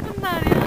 같은 날이야.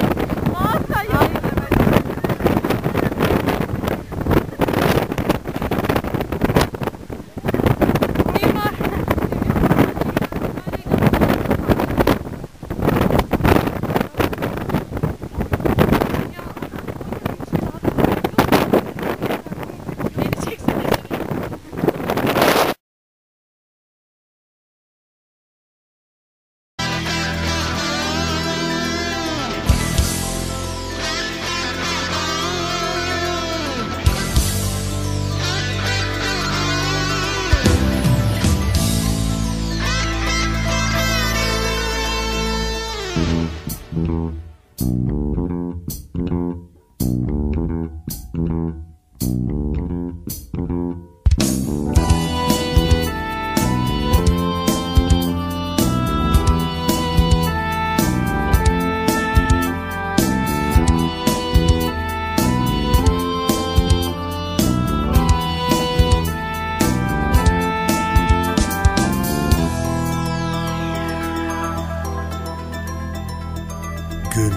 Gün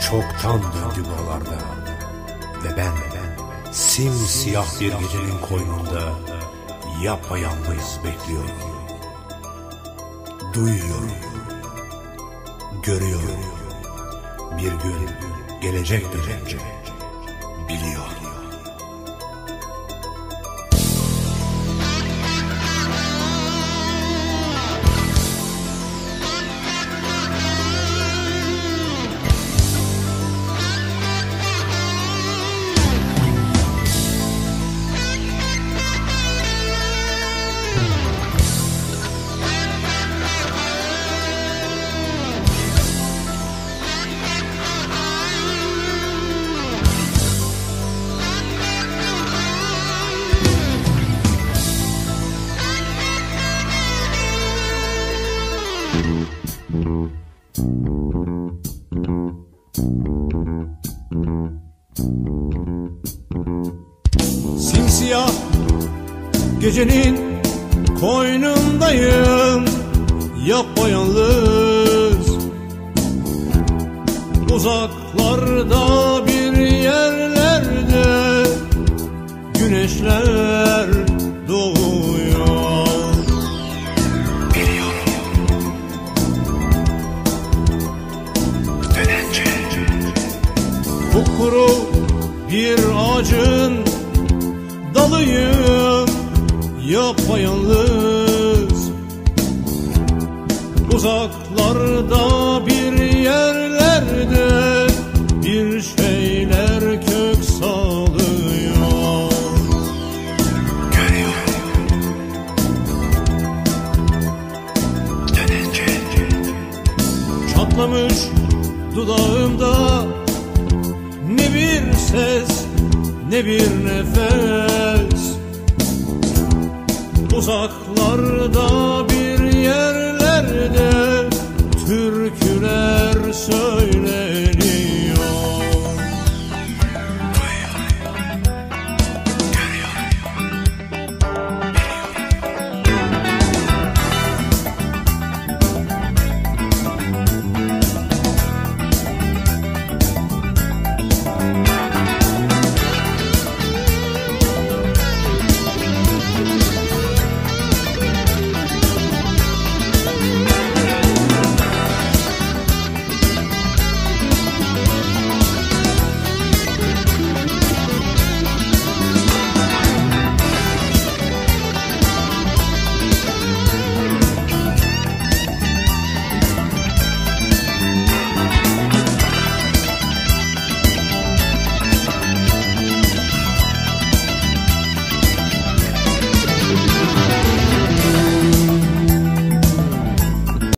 çoktan döndü buralarda. Ve ben simsiyah bir gecenin koynunda Yapayalnız bekliyorum Duyuyorum Görüyorum. Bir gün gelecek dönünce Biliyorum Simsiyah gecenin koynundayım Yapayalnız Uzaklarda bir yerlerde Güneşler Kupkuru bir ağacın dalıyım yapayalnız. Uzaklarda bir yerlerde bir şeyler kök salıyor. Çatlamış dudağımda bir ses ne bir nefes. Uzaklarda bir yerlerde